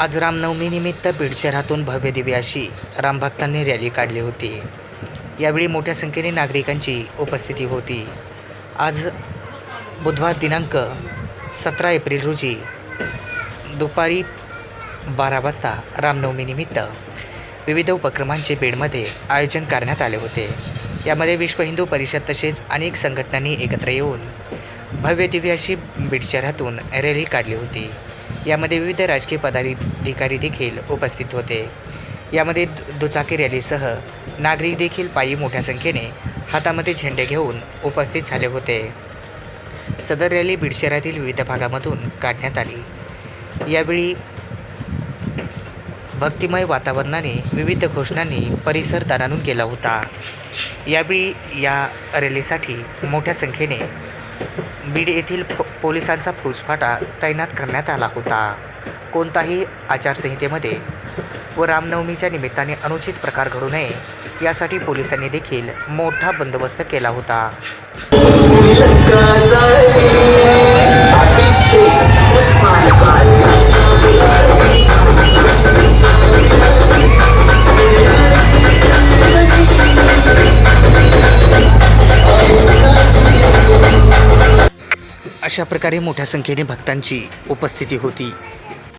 आज रामनवमीनिमित्त बीड शहरातून भव्य दिव्य अशी रामभक्तांनी रॅली काढली होती. यावेळी मोठ्या संख्येने नागरिकांची उपस्थिती होती. आज बुधवार दिनांक सतरा एप्रिल रोजी दुपारी बारा वाजता रामनवमीनिमित्त विविध उपक्रमांचे बीडमध्ये आयोजन करण्यात आले होते. यामध्ये विश्व हिंदू परिषद तसेच अनेक संघटनांनी एकत्र येऊन भव्य दिव्य अशी बीड शहरातून रॅली काढली होती. यामध्ये विविध राजकीय पदाधिकारी देखील उपस्थित होते. यामध्ये दु- दुचाकी रॅलीसह नागरिक देखील पायी मोठ्या संख्येने हातामध्ये झेंडे घेऊन उपस्थित झाले होते. सदर रॅली बीड शहरातील विविध भागामधून काढण्यात आली. यावेळी भक्तिमय वातावरणाने विविध घोषणांनी परिसर ताणानून गेला होता. यावेळी या रॅलीसाठी मोठ्या संख्येने बीड येथील पोलिसांचा फौजफाटा तैनात करण्यात आला होता. कोणताही आचारसंहितेमध्ये व रामनवमीच्या निमित्ताने अनुचित प्रकार घडू नये यासाठी पोलिसांनी देखील मोठा बंदोबस्त केला होता. अशा प्रकारे मोठ्या संख्येने भक्तांची उपस्थिती होती.